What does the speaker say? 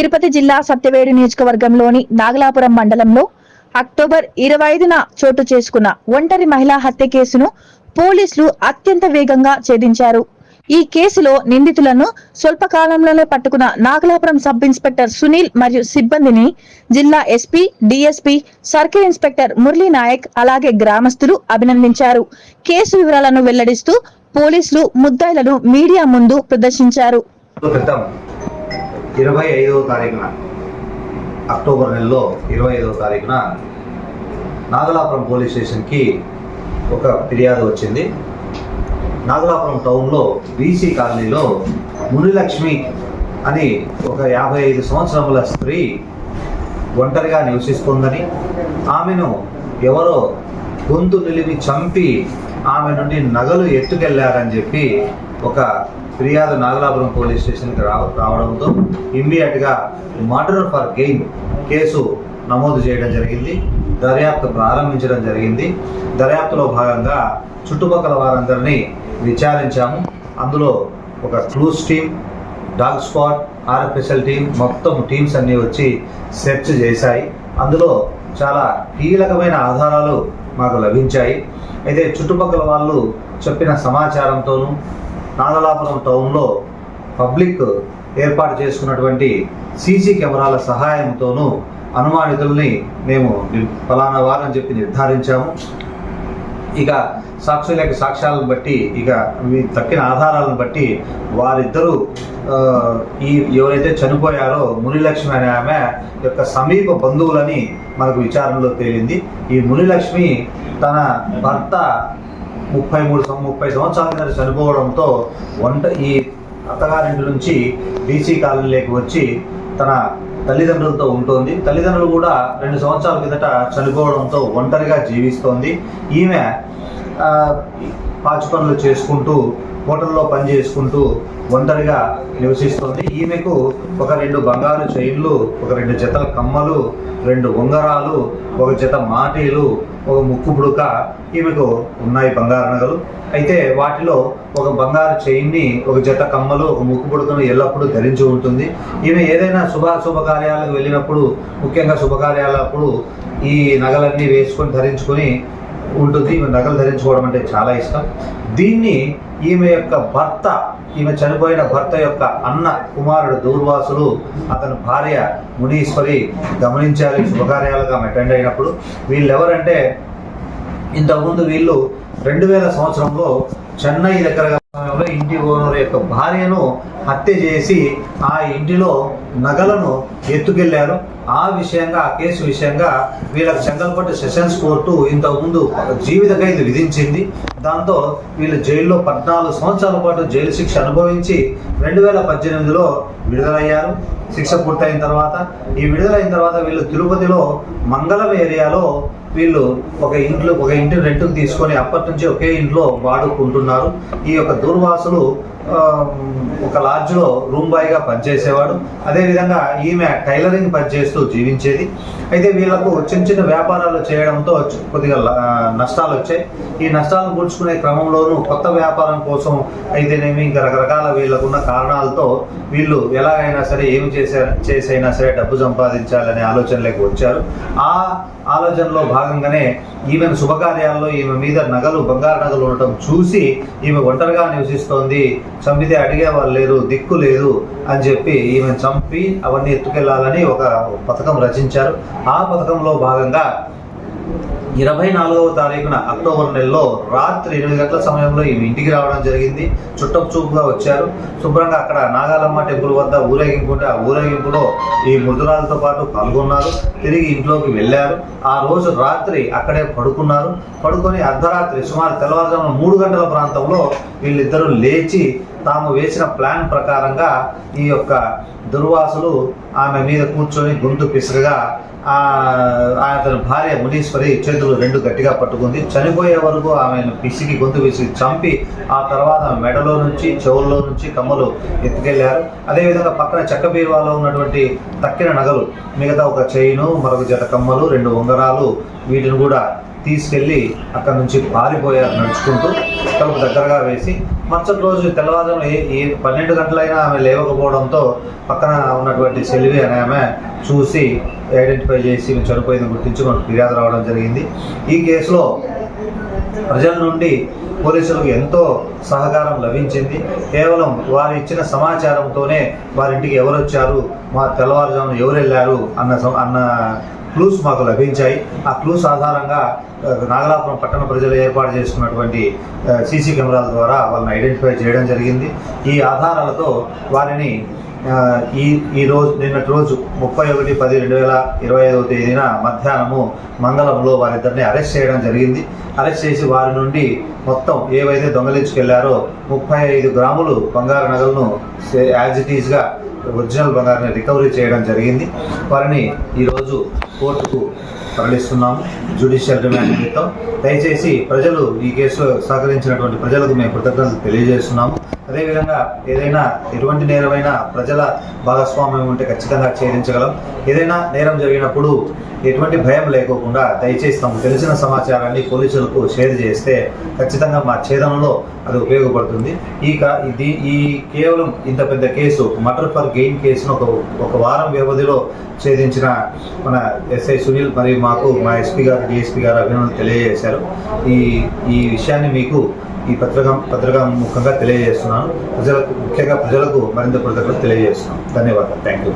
తిరుపతి జిల్లా సత్యవేడు నియోజకవర్గంలోని నాగలాపురం మండలంలో అక్టోబర్ ఇరవై ఐదున చోటు చేసుకున్న ఒంటరి మహిళా హత్య కేసును పోలీసులు అత్యంత వేగంగా ఛేదించారు. ఈ కేసులో నిందితులను స్వల్పకాలంలోనే పట్టుకున్న నాగలాపురం సబ్ ఇన్స్పెక్టర్ సునీల్ మరియు సిబ్బందిని జిల్లా SP DSP circle inspector Murali Naik అలాగే గ్రామస్తులు అభినందించారు. కేసు వివరాలను వెల్లడిస్తూ పోలీసులు ముద్దాయిలను మీడియా ముందు ప్రదర్శించారు. ఇరవై ఐదవ తారీఖున అక్టోబర్ నెలలో ఇరవై ఐదవ తారీఖున నాగలాపురం పోలీస్ స్టేషన్కి ఒక ఫిర్యాదు వచ్చింది. నాగలాపురం టౌన్లో బీసీ కాలనీలో మునిలక్ష్మి అని ఒక యాభై ఐదు సంవత్సరముల స్త్రీ ఒంటరిగా నివసిస్తుందని ఆమెను ఎవరో గొంతు నిలిమి చంపి ఆమె నుండి నగలు ఎత్తుకెళ్ళారని చెప్పి ఒక ఫిర్యాదు నాగలాపురం పోలీస్ స్టేషన్కి రావ రావడంతో ఇమ్మీడియట్గా మర్డర్ ఫర్ గెయిన్ కేసు నమోదు చేయడం జరిగింది. దర్యాప్తు ప్రారంభించడం జరిగింది. దర్యాప్తులో భాగంగా చుట్టుపక్కల వారందరినీ విచారించాము. అందులో ఒక clues team dog spot RFSL team మొత్తం టీమ్స్ అన్నీ వచ్చి సెర్చ్ చేశాయి. అందులో చాలా కీలకమైన ఆధారాలు మాకు లభించాయి. అయితే చుట్టుపక్కల వాళ్ళు చెప్పిన సమాచారంతోనూ నాగలాపురం టౌన్లో పబ్లిక్ ఏర్పాటు చేసుకున్నటువంటి సీసీ కెమెరాల సహాయంతోనూ అనుమానితుల్ని మేము ఫలానా వారని చెప్పి నిర్ధారించాము. ఇక సాక్షుల యొక్క సాక్ష్యాలను బట్టి ఇక తక్కిన ఆధారాలను బట్టి వారిద్దరూ ఈ ఎవరైతే చనిపోయారో మునిలక్ష్మి అనే ఆమె యొక్క సమీప బంధువులని మనకు విచారణలో తేలింది. ఈ మునిలక్ష్మి తన భర్త ముప్పై మూడు ముప్పై సంవత్సరాల కింద చనిపోవడంతో వంట ఈ అత్తగారింటి నుంచి బీసీ కాలనీలోకి వచ్చి తన తల్లిదండ్రులతో ఉంటుంది. తల్లిదండ్రులు కూడా రెండు సంవత్సరాల కిందట చనిపోవడంతో ఒంటరిగా జీవిస్తోంది. ఈమె పాచి పనులు చేసుకుంటూ హోటల్లో పని చేసుకుంటూ ఒంటరిగా నివసిస్తుంది. ఈమెకు ఒక రెండు బంగారు చైన్లు ఒక రెండు జతల కమ్మలు రెండు ఉంగరాలు ఒక జత మాటీలు ఒక ముక్కు పుడుక ఈమెకు ఉన్నాయి బంగారు నగలు. అయితే వాటిలో ఒక బంగారు చైన్ని ఒక జత కమ్మలు ఒక ముక్కు పుడుకను ఎల్లప్పుడూ ధరించి ఉంటుంది. ఈమె ఏదైనా శుభ శుభకార్యాలకు వెళ్ళినప్పుడు ముఖ్యంగా శుభకార్యాలప్పుడు ఈ నగలన్నీ వేసుకొని ధరించుకొని ఉంటుంది. ఈమె నగలు ధరించుకోవడం అంటే చాలా ఇష్టం. దీన్ని ఈమె యొక్క భర్త ఈమె చనిపోయిన భర్త యొక్క అన్న కుమారుడు దూర్వాసులు అతని భార్య మునీశ్వరి గమనించాలి శుభకార్యాలుగా అటెండ్ అయినప్పుడు. వీళ్ళు ఎవరంటే ఇంతకుముందు వీళ్ళు రెండు వేల సంవత్సరంలో చెన్నై దగ్గర సమయంలో ఇంటి ఓనర్ యొక్క భార్యను హత్య చేసి ఆ ఇంటిలో నగలను ఎత్తుకెళ్ళారు. ఆ విషయంగా ఆ కేసు విషయంగా వీళ్ళకి చెంగల్పట్టు సెషన్స్ కోర్టు ఇంతకుముందు జీవిత ఖైదు విధించింది. దాంతో వీళ్ళు జైల్లో పద్నాలుగు సంవత్సరాల పాటు జైలు శిక్ష అనుభవించి రెండు వేల పద్దెనిమిదిలో విడుదలయ్యారు. శిక్ష పూర్తయిన తర్వాత ఈ విడుదలైన తర్వాత వీళ్ళు తిరుపతిలో మంగళం ఏరియాలో వీళ్ళు ఒక ఇంట్లో ఒక ఇంటిని రెంట్కి తీసుకొని అప్పటి నుంచి ఒకే ఇంట్లో వాడుకుంటున్నారు. ఈ యొక్క దూర్వాసులు ఒక లాడ్జ్లో రూమ్ బాయ్గా పనిచేసేవాడు. అదేవిధంగా ఈమె టైలరింగ్ పనిచేస్తూ జీవించేది. అయితే వీళ్ళకు చిన్న చిన్న వ్యాపారాలు చేయడంతో కొద్దిగా నష్టాలు వచ్చాయి. ఈ నష్టాలను పూడ్చుకునే క్రమంలోనూ కొత్త వ్యాపారం కోసం అయితేనేమి ఇంకా రకరకాల వీళ్ళకున్న కారణాలతో వీళ్ళు ఎలాగైనా సరే ఏమి చేసే చేసైనా సరే డబ్బు సంపాదించాలనే ఆలోచనలోకి వచ్చారు. ఆ ఆలోచనలో భాగంగానే ఈమెను శుభకార్యాల్లో ఈమె మీద నగలు బంగారు నగలు ఉండటం చూసి ఈమె ఒంటరిగా నివసిస్తోంది. చంపితే అడిగే వాళ్ళు లేరు దిక్కు లేదు అని చెప్పి ఈమెను చంపి అవన్నీ ఎత్తుకెళ్ళాలని ఒక పథకం రచించారు. ఆ పథకంలో భాగంగా ఇరవై నాలుగవ తారీఖున అక్టోబర్ నెలలో రాత్రి ఎనిమిది గంటల సమయంలో ఈమె ఇంటికి రావడం జరిగింది. చుట్టపు చూపుగా వచ్చారు. శుభ్రంగా అక్కడ నాగాలమ్మ టెంపుల్ వద్ద ఊరేగింపు ఉంటే ఆ ఊరేగింపులో ఈ మృదురాలతో పాటు పాల్గొన్నారు. తిరిగి ఇంట్లోకి వెళ్ళారు. ఆ రోజు రాత్రి అక్కడే పడుకున్నారు. పడుకొని అర్ధరాత్రి సుమారు తెల్లవారుజామున మూడు గంటల ప్రాంతంలో వీళ్ళిద్దరూ లేచి తాము వేసిన ప్లాన్ ప్రకారంగా ఈ యొక్క దుర్వాసులు ఆమె మీద కూర్చొని గొంతు పిసరగా ఆ అతని భార్య మునీశ్వరి చేతులు రెండు గట్టిగా పట్టుకుంది. చనిపోయే వరకు ఆమెను పిసికి గొంతు విసిగి చంపి ఆ తర్వాత మెడలో నుంచి చెవుల్లో నుంచి కమ్మలు ఎత్తుకెళ్ళారు. అదేవిధంగా పక్కన చెక్క బీరువాలో ఉన్నటువంటి తక్కిన నగలు మిగతా ఒక చైను మరొక జత కమ్మలు రెండు ఉంగరాలు వీటిని కూడా తీసుకెళ్ళి అక్కడ నుంచి పారిపోయారు నడుచుకుంటూ తలుపు దగ్గరగా వేసి మరుసటి రోజు తెల్లవారుజామున ఏ ఏ పన్నెండు గంటలైనా ఆమె లేవకపోవడంతో పక్కన ఉన్నటువంటి సెల్వి అనే ఆమె చూసి ఐడెంటిఫై చేసి చనిపోయింది గుర్తించి మనకు ఫిర్యాదు రావడం జరిగింది. ఈ కేసులో ప్రజల నుండి పోలీసులకు ఎంతో సహకారం లభించింది. కేవలం వారు ఇచ్చిన సమాచారంతోనే వారింటికి ఎవరు వచ్చారు మా తెల్లవారుజామున ఎవరు వెళ్ళారు అన్న అన్న క్లూస్ మాకు లభించాయి. ఆ క్లూస్ ఆధారంగా నాగలాపురం పట్టణ ప్రజలు ఏర్పాటు చేసుకున్నటువంటి సీసీ కెమెరాల ద్వారా వాళ్ళని ఐడెంటిఫై చేయడం జరిగింది. ఈ ఆధారాలతో వారిని ఈ ఈ రోజు నిన్నటి రోజు ముప్పై ఒకటి పది రెండు వేల ఇరవై ఐదవ తేదీన మధ్యాహ్నము మంగళంలో వారిద్దరిని అరెస్ట్ చేయడం జరిగింది. అరెస్ట్ చేసి వారి నుండి మొత్తం ఏవైతే దొంగలించుకెళ్ళారో ముప్పై ఐదు గ్రాములు బంగారు నగలను యాజ్ ఇట్ ఈస్గా ఒరిజినల్ బంగారుని రికవరీ చేయడం జరిగింది. వారిని ఈరోజు కోర్టుకు తరలిస్తున్నాము. జ్యుడిషియల్ రిమాండ్ నిమిత్తం. దయచేసి ప్రజలు ఈ కేసులో సహకరించినటువంటి ప్రజలకు మేము కృతజ్ఞతలు తెలియజేస్తున్నాము. అదేవిధంగా ఏదైనా ఎటువంటి నేరమైనా ప్రజల భాగస్వామ్యం ఉంటే ఖచ్చితంగా ఛేదించగలం. ఏదైనా నేరం జరిగినప్పుడు ఎటువంటి భయం లేకోకుండా దయచేసి తమకు తెలిసిన సమాచారాన్ని పోలీసులకు షేర్ చేస్తే ఖచ్చితంగా మా ఛేదనలో అది ఉపయోగపడుతుంది. ఈ ఇది ఈ కేవలం ఇంత పెద్ద కేసు మటర్ ఫర్ గెయిన్ కేసును ఒక ఒక వారం వ్యవధిలో ఛేదించిన మన ఎస్ఐ సునీల్ మరియు మాకు మా ఎస్పీ గారు డిఎస్పీ గారు అభినందనలు తెలియజేశారు. ఈ ఈ విషయాన్ని మీకు ఈ పత్రిక పత్రిక ముఖంగా తెలియజేస్తున్నాను. ప్రజలకు ముఖ్యంగా ప్రజలకు మరింత కృతజ్ఞతలు తెలియజేస్తున్నాను. ధన్యవాదాలు. Thank you